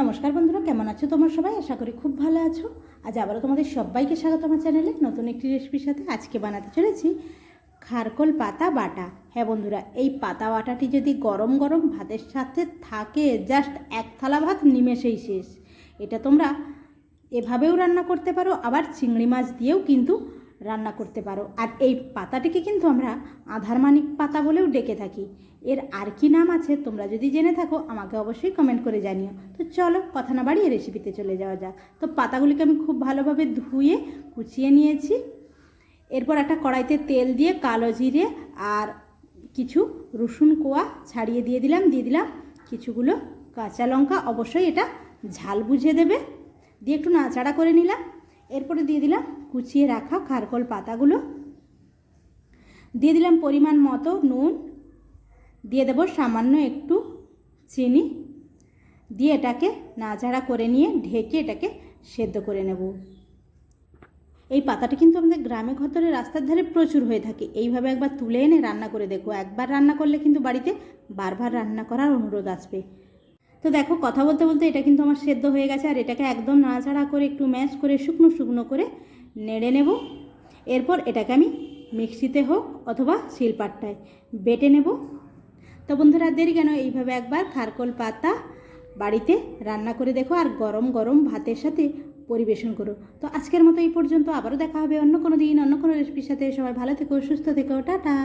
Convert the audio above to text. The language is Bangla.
নমস্কার বন্ধুরা, কেমন আছো তোমার সবাই? আশা করি খুব ভালো আছো। আজ আবারও তোমাদের সবাইকে স্বাগত আমার চ্যানেলে নতুন একটি রেসিপির সাথে আজকে বানাতে চলেছি খারকোল পাতা বাটা। হ্যাঁ বন্ধুরা, এই পাতা বাটাটি যদি গরম গরম ভাতের সাথে থাকে জাস্ট এক থালা ভাত নিমেষেই শেষ। এটা তোমরা এভাবেও রান্না করতে পারো, আবার চিংড়ি মাছ দিয়েও কিন্তু রান্না করতে পারো। আর এই পাতাটিকে কিন্তু আমরা আধারমানিক পাতা বলেও ডেকে থাকি। এর আর কি নাম আছে তোমরা যদি জেনে থাকো, আমাকে অবশ্যই কমেন্ট করে জানিও। তো চলো কথা না বাড়িয়ে রেসিপিতে চলে যাওয়া যাক। তো পাতাগুলিকে আমি খুব ভালোভাবে ধুয়ে কুচিয়ে নিয়েছি। এরপর একটা কড়াইতে তেল দিয়ে কালো জিরে আর কিছু রসুন কোয়া ছাড়িয়ে দিয়ে দিলাম দিয়ে দিলাম কিছুগুলো কাঁচা লঙ্কা। অবশ্যই এটা ঝাল বুঝে দেবে। দিয়ে একটু নাচাড়া করে নিলাম। এরপরে দিয়ে দিলাম কুচিয়ে রাখা খারকোল পাতাগুলো। দিয়ে দিলাম পরিমাণ মতো নুন। দিয়ে দেবো সামান্য একটু চিনি। দিয়ে এটাকে নাচাড়া করে নিয়ে ঢেকে এটাকে সেদ্ধ করে নেব। এই পাতাটা কিন্তু আমাদের গ্রামে ঘতরে রাস্তার ধারে প্রচুর হয়ে থাকে। এইভাবে একবার তুলে এনে রান্না করে দেখো। একবার রান্না করলে কিন্তু বাড়িতে বারবার রান্না করার অনুরোধ আসবে। তো দেখো, কথা বলতে বলতে এটা কিন্তু আমার সেদ্ধ হয়ে গেছে, আর এটাকে একদম নাড়াচাড়া করে একটু ম্যাশ করে শুকনো শুকনো করে নেড়ে নেব। এরপর এটাকে আমি মিক্সিতে হোক অথবা শিলপাট্টায় বেটে নেব। তো বন্ধুরা, দেরি কেন? এইভাবে একবার খারকোল পাতা বাড়িতে রান্না করে দেখো, আর গরম গরম ভাতের সাথে পরিবেশন করো। তো আজকের মতো এই পর্যন্ত, আবারও দেখা হবে অন্য কোনো দিন, অন্য কোনো রেসিপির সাথে। সবাই ভালো থেকো, সুস্থ থেকো, টাটা।